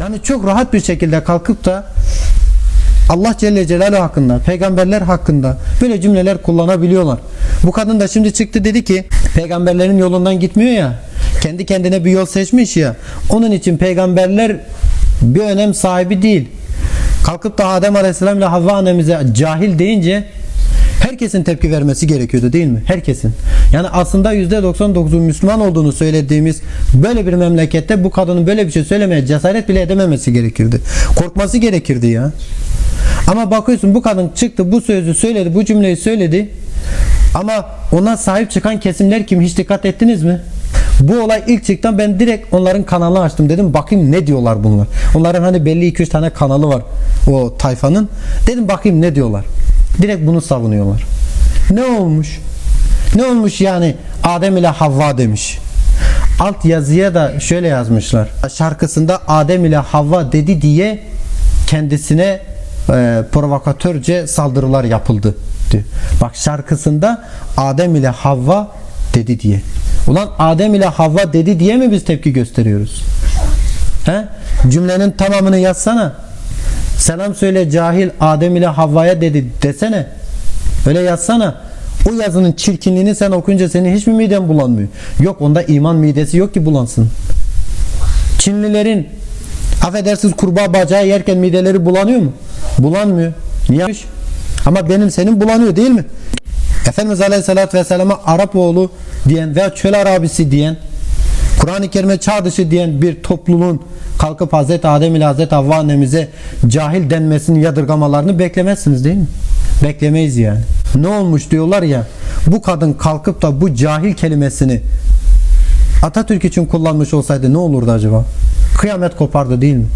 Yani çok rahat bir şekilde kalkıp da Allah Celle Celaluhu hakkında, peygamberler hakkında böyle cümleler kullanabiliyorlar. Bu kadın da şimdi çıktı dedi ki peygamberlerin yolundan gitmiyor ya. Kendi kendine bir yol seçmiş ya. Onun için peygamberler bir önem sahibi değil. Kalkıp da Adem Aleyhisselam ile Havva annemize cahil deyince herkesin tepki vermesi gerekiyordu değil mi? Herkesin. Yani aslında %99'un Müslüman olduğunu söylediğimiz böyle bir memlekette bu kadının böyle bir şey söylemeye cesaret bile edememesi gerekirdi. Korkması gerekirdi ya. Ama bakıyorsun bu kadın çıktı bu sözü söyledi bu cümleyi söyledi. Ama ona sahip çıkan kesimler kim hiç dikkat ettiniz mi? Bu olay ilk çıktan ben direkt onların kanalını açtım dedim bakayım ne diyorlar bunlar. Onların hani belli 2-3 tane kanalı var o tayfanın. Dedim bakayım ne diyorlar. Direkt bunu savunuyorlar. Ne olmuş? Ne olmuş yani Adem ile Havva demiş. Alt yazıya da şöyle yazmışlar. Şarkısında Adem ile Havva dedi diye kendisine e, provokatörce saldırılar yapıldı diyor. Bak şarkısında Adem ile Havva dedi diye. Ulan Adem ile Havva dedi diye mi biz tepki gösteriyoruz? He? Cümlenin tamamını yazsana. Selam söyle cahil Adem ile Havva'ya dedi desene. Öyle yazsana. O yazının çirkinliğini sen okuyunca senin hiç mi miden bulanmıyor? Yok onda iman midesi yok ki bulansın. Çinlilerin affedersiniz kurbağa bacağı yerken mideleri bulanıyor mu? Bulanmıyor. Niye? Ama benim senin bulanıyor değil mi? Efendimiz Aleyhisselatü Vesselam'a Arap oğlu diyen veya çöl Arabisi diyen Kur'an-ı Kerim'e çağ dışı diyen bir topluluğun kalkıp Hazreti Adem ile Hazreti Havva annemize cahil denmesini yadırgamalarını beklemezsiniz değil mi? Beklemeyiz yani. Ne olmuş diyorlar ya bu kadın kalkıp da bu cahil kelimesini Atatürk için kullanmış olsaydı ne olurdu acaba? Kıyamet kopardı değil mi?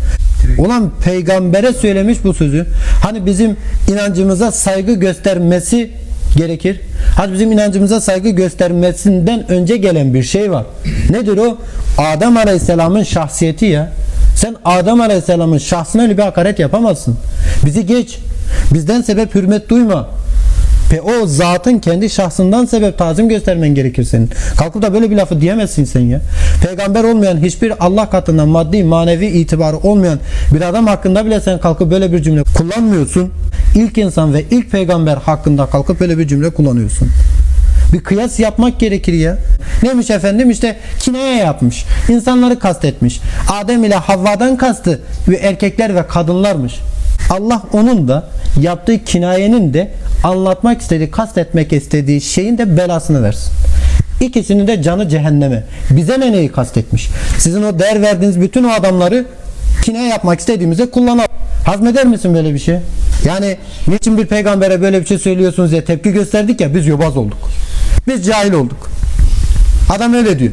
Ulan peygambere söylemiş bu sözü. Hani bizim inancımıza saygı göstermesi gerekir. Hadi bizim inancımıza saygı göstermesinden önce gelen bir şey var. Nedir o? Adem Aleyhisselam'ın şahsiyeti ya. Sen Adem Aleyhisselam'ın şahsına öyle bir hakaret yapamazsın. Bizi geç. Bizden sebep hürmet duyma. Ve o zatın kendi şahsından sebep tazim göstermen gerekir senin. Kalkıp da böyle bir lafı diyemezsin sen ya. Peygamber olmayan hiçbir Allah katından maddi manevi itibarı olmayan bir adam hakkında bile sen kalkıp böyle bir cümle kullanmıyorsun. İlk insan ve ilk peygamber hakkında kalkıp böyle bir cümle kullanıyorsun. Bir kıyas yapmak gerekir ya. Neymiş efendim işte kinaya yapmış. İnsanları kastetmiş. Adem ile Havva'dan kastı ve erkekler ve kadınlarmış. Allah onun da yaptığı kinayenin de anlatmak istediği, kastetmek istediği şeyin de belasını versin. İkisinin de canı cehenneme. Bize ne neyi kastetmiş? Sizin o değer verdiğiniz bütün o adamları kinaye yapmak istediğimize kullanalım. Hazmeder misin böyle bir şey? Yani niçin bir peygambere böyle bir şey söylüyorsunuz diye tepki gösterdik ya biz yobaz olduk. Biz cahil olduk. Adam öyle diyor.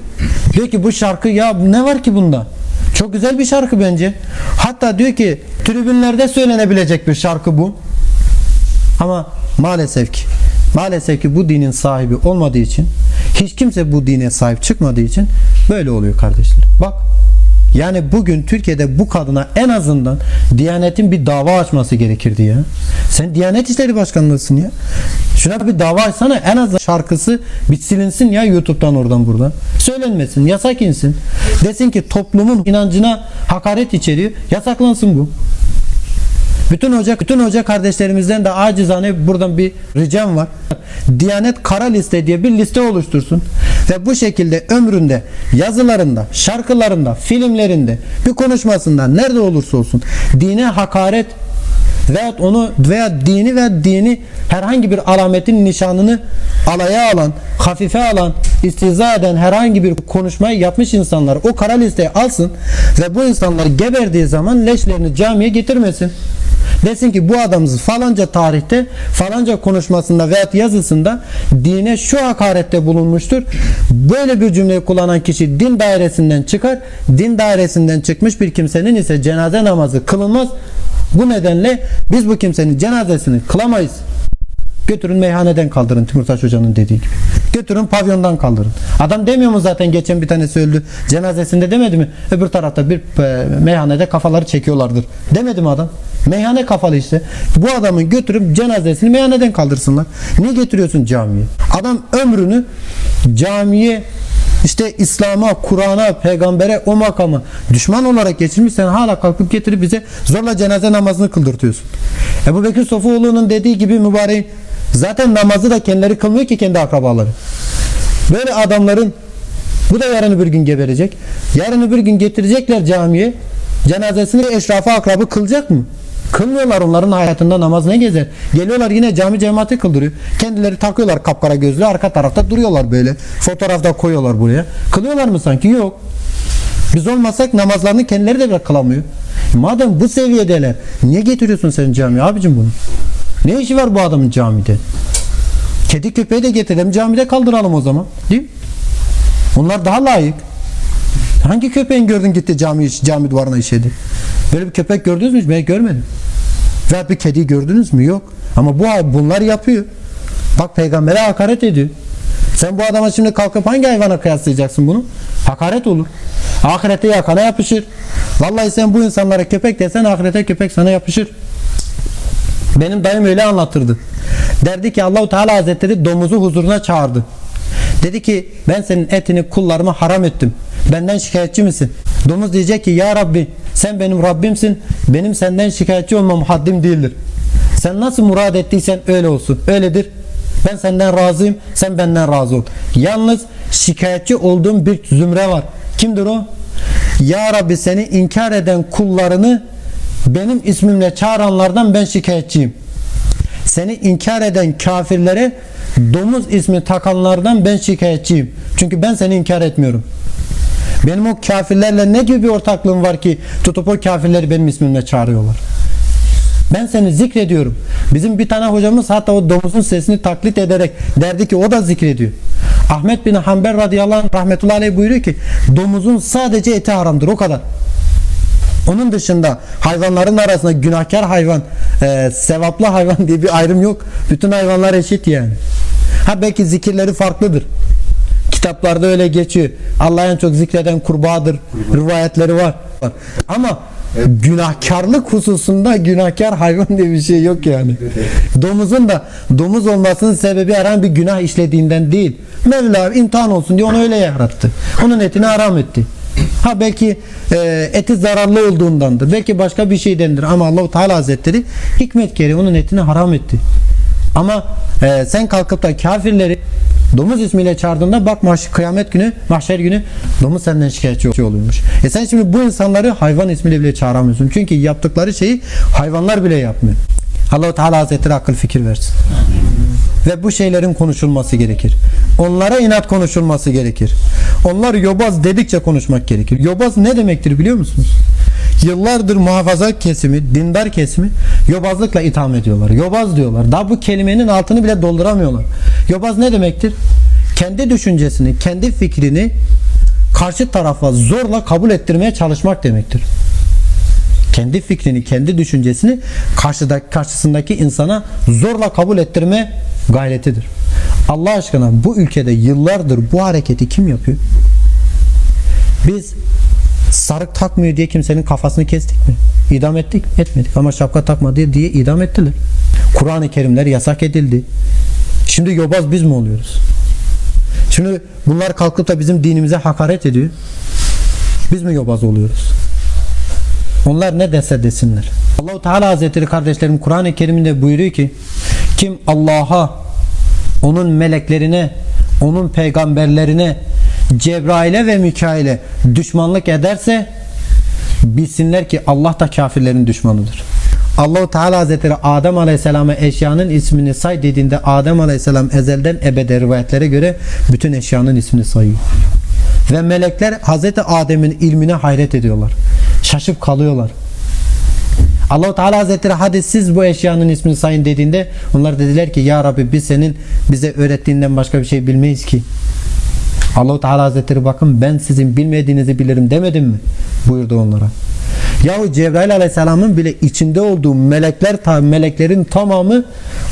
Diyor ki bu şarkı ya ne var ki bunda? Çok güzel bir şarkı bence. Hatta diyor ki tribünlerde söylenebilecek bir şarkı bu. Ama maalesef ki maalesef ki bu dinin sahibi olmadığı için hiç kimse bu dine sahip çıkmadığı için böyle oluyor kardeşler. Bak yani bugün Türkiye'de bu kadına en azından Diyanet'in bir dava açması gerekirdi ya. Sen Diyanet İşleri Başkanlığısın ya. Şuna bir dava açsana en azından şarkısı bir silinsin ya YouTube'dan oradan buradan. Söylenmesin, yasak insin. Desin ki toplumun inancına hakaret içeriyor. Yasaklansın bu. Bütün hoca, bütün hoca kardeşlerimizden de acizane buradan bir ricam var. Diyanet kara liste diye bir liste oluştursun. Ve bu şekilde ömründe, yazılarında, şarkılarında, filmlerinde, bir konuşmasında nerede olursa olsun dine hakaret veya onu veya dini ve dini herhangi bir alametin nişanını alaya alan, hafife alan, istiza eden herhangi bir konuşmayı yapmış insanlar o kara listeye alsın ve bu insanlar geberdiği zaman leşlerini camiye getirmesin. Desin ki bu adamız falanca tarihte falanca konuşmasında veya yazısında dine şu hakarette bulunmuştur. Böyle bir cümleyi kullanan kişi din dairesinden çıkar. Din dairesinden çıkmış bir kimsenin ise cenaze namazı kılınmaz. Bu nedenle biz bu kimsenin cenazesini kılamayız. Götürün meyhaneden kaldırın Timurtaş Hoca'nın dediği gibi. Götürün pavyondan kaldırın. Adam demiyor mu zaten geçen bir tanesi öldü. Cenazesinde demedi mi? Öbür tarafta bir e, meyhanede kafaları çekiyorlardır. Demedi mi adam? Meyhane kafalı işte. Bu adamın götürüp cenazesini meyhaneden kaldırsınlar. Niye getiriyorsun camiye? Adam ömrünü camiye işte İslam'a, Kur'an'a, peygambere o makamı düşman olarak geçirmiş sen hala kalkıp getirip bize zorla cenaze namazını kıldırtıyorsun. Ebu Bekir Sofuoğlu'nun dediği gibi mübareğin zaten namazı da kendileri kılmıyor ki kendi akrabaları. Böyle adamların bu da yarın öbür gün geberecek. Yarın öbür gün getirecekler camiye. Cenazesini eşrafa akrabı kılacak mı? Kılmıyorlar onların hayatında namaz ne gezer? Geliyorlar yine cami cemaati kıldırıyor. Kendileri takıyorlar kapkara gözlü arka tarafta duruyorlar böyle. Fotoğrafta koyuyorlar buraya. Kılıyorlar mı sanki? Yok. Biz olmasak namazlarını kendileri de bile kılamıyor. Madem bu seviyedeler niye getiriyorsun sen camiye abicim bunu? Ne işi var bu adamın camide? Kedi köpeği de getirelim camide kaldıralım o zaman. Değil mi? Onlar daha layık. Hangi köpeğin gördün gitti cami, cami duvarına işedi? Böyle bir köpek gördünüz mü? Ben görmedim. Veya bir kedi gördünüz mü? Yok. Ama bu bunlar yapıyor. Bak peygambere hakaret ediyor. Sen bu adama şimdi kalkıp hangi hayvana kıyaslayacaksın bunu? Hakaret olur. Ahirete yakana yapışır. Vallahi sen bu insanlara köpek desen ahirete köpek sana yapışır. Benim dayım öyle anlatırdı. Derdi ki Allahu Teala Hazretleri domuzu huzuruna çağırdı. Dedi ki ben senin etini kullarıma haram ettim. Benden şikayetçi misin? Domuz diyecek ki ya Rabbi sen benim Rabbimsin. Benim senden şikayetçi olmam haddim değildir. Sen nasıl murad ettiysen öyle olsun. Öyledir. Ben senden razıyım. Sen benden razı ol. Yalnız şikayetçi olduğum bir zümre var. Kimdir o? Ya Rabbi seni inkar eden kullarını benim ismimle çağıranlardan ben şikayetçiyim. Seni inkar eden kafirlere domuz ismi takanlardan ben şikayetçiyim. Çünkü ben seni inkar etmiyorum. Benim o kafirlerle ne gibi bir ortaklığım var ki tutup o kafirleri benim ismimle çağırıyorlar. Ben seni zikrediyorum. Bizim bir tane hocamız hatta o domuzun sesini taklit ederek derdi ki o da zikrediyor. Ahmet bin Hanbel radıyallahu anh rahmetullahi aleyh buyuruyor ki domuzun sadece eti haramdır o kadar. Onun dışında hayvanların arasında günahkar hayvan, e, sevaplı hayvan diye bir ayrım yok. Bütün hayvanlar eşit yani. Ha belki zikirleri farklıdır. Kitaplarda öyle geçiyor. Allah'a en çok zikreden kurbağadır. Rivayetleri var. Ama günahkarlık hususunda günahkar hayvan diye bir şey yok yani. Domuzun da domuz olmasının sebebi herhangi bir günah işlediğinden değil. Mevla imtihan olsun diye onu öyle yarattı. Onun etini haram etti. Ha belki e, eti zararlı olduğundandır. Belki başka bir şeydendir. Ama Allahu Teala Hazretleri hikmet gereği onun etini haram etti. Ama e, sen kalkıp da kafirleri domuz ismiyle çağırdığında bak mahş kıyamet günü, mahşer günü domuz senden şikayetçi oluyormuş. E sen şimdi bu insanları hayvan ismiyle bile çağıramıyorsun. Çünkü yaptıkları şeyi hayvanlar bile yapmıyor. Allahu Teala Hazretleri akıl fikir versin. Ve bu şeylerin konuşulması gerekir. Onlara inat konuşulması gerekir. Onlar yobaz dedikçe konuşmak gerekir. Yobaz ne demektir biliyor musunuz? Yıllardır muhafaza kesimi, dindar kesimi yobazlıkla itham ediyorlar. Yobaz diyorlar. Daha bu kelimenin altını bile dolduramıyorlar. Yobaz ne demektir? Kendi düşüncesini, kendi fikrini karşı tarafa zorla kabul ettirmeye çalışmak demektir. Kendi fikrini, kendi düşüncesini karşıdaki, karşısındaki insana zorla kabul ettirme gayretidir. Allah aşkına bu ülkede yıllardır bu hareketi kim yapıyor? Biz sarık takmıyor diye kimsenin kafasını kestik mi? İdam ettik mi? Etmedik. Ama şapka takmadı diye idam ettiler. Kur'an-ı Kerimler yasak edildi. Şimdi yobaz biz mi oluyoruz? Şimdi bunlar kalkıp da bizim dinimize hakaret ediyor. Biz mi yobaz oluyoruz? Onlar ne dese desinler. Allahu Teala Hazretleri kardeşlerim Kur'an-ı Kerim'de buyuruyor ki kim Allah'a, onun meleklerine, onun peygamberlerine, Cebrail'e ve Mikail'e düşmanlık ederse bilsinler ki Allah da kafirlerin düşmanıdır. Allahu Teala Hazretleri Adem Aleyhisselam'a eşyanın ismini say dediğinde Adem Aleyhisselam ezelden ebede rivayetlere göre bütün eşyanın ismini sayıyor. Ve melekler Hazreti Adem'in ilmine hayret ediyorlar. Şaşıp kalıyorlar. Allahu Teala Hazretleri hadi siz bu eşyanın ismini sayın dediğinde onlar dediler ki ya Rabbi biz senin bize öğrettiğinden başka bir şey bilmeyiz ki. Allahu Teala Hazretleri bakın ben sizin bilmediğinizi bilirim demedim mi? buyurdu onlara. Yahu Cebrail Aleyhisselam'ın bile içinde olduğu melekler meleklerin tamamı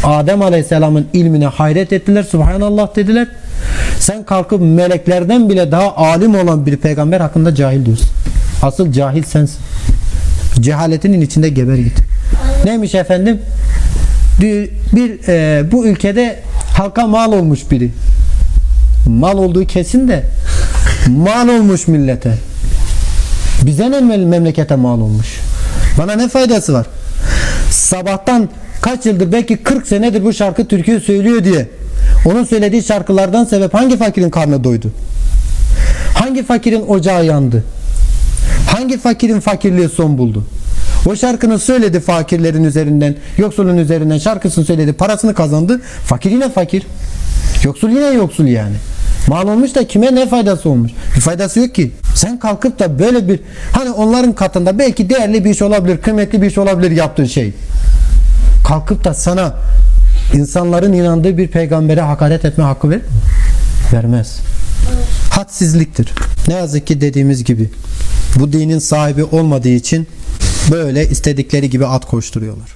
Adem Aleyhisselam'ın ilmine hayret ettiler. Subhanallah dediler. Sen kalkıp meleklerden bile daha alim olan bir peygamber hakkında cahil diyorsun. Asıl cahil sensin. Cehaletinin içinde geber git. Neymiş efendim? Bir, e, bu ülkede halka mal olmuş biri. Mal olduğu kesin de Mal olmuş millete. Bize ne mem- memlekete mal olmuş? Bana ne faydası var? Sabahtan kaç yıldır belki 40 senedir bu şarkı türküyü söylüyor diye. Onun söylediği şarkılardan sebep hangi fakirin karnı doydu? Hangi fakirin ocağı yandı? Hangi fakirin fakirliği son buldu? O şarkını söyledi fakirlerin üzerinden, yoksulun üzerinden şarkısını söyledi, parasını kazandı. Fakir yine fakir. Yoksul yine yoksul yani. Mal olmuş da kime ne faydası olmuş? Bir faydası yok ki. Sen kalkıp da böyle bir hani onların katında belki değerli bir iş olabilir, kıymetli bir iş olabilir yaptığın şey. Kalkıp da sana insanların inandığı bir peygambere hakaret etme hakkı verir mi? Vermez. Hadsizliktir. Ne yazık ki dediğimiz gibi bu dinin sahibi olmadığı için böyle istedikleri gibi at koşturuyorlar.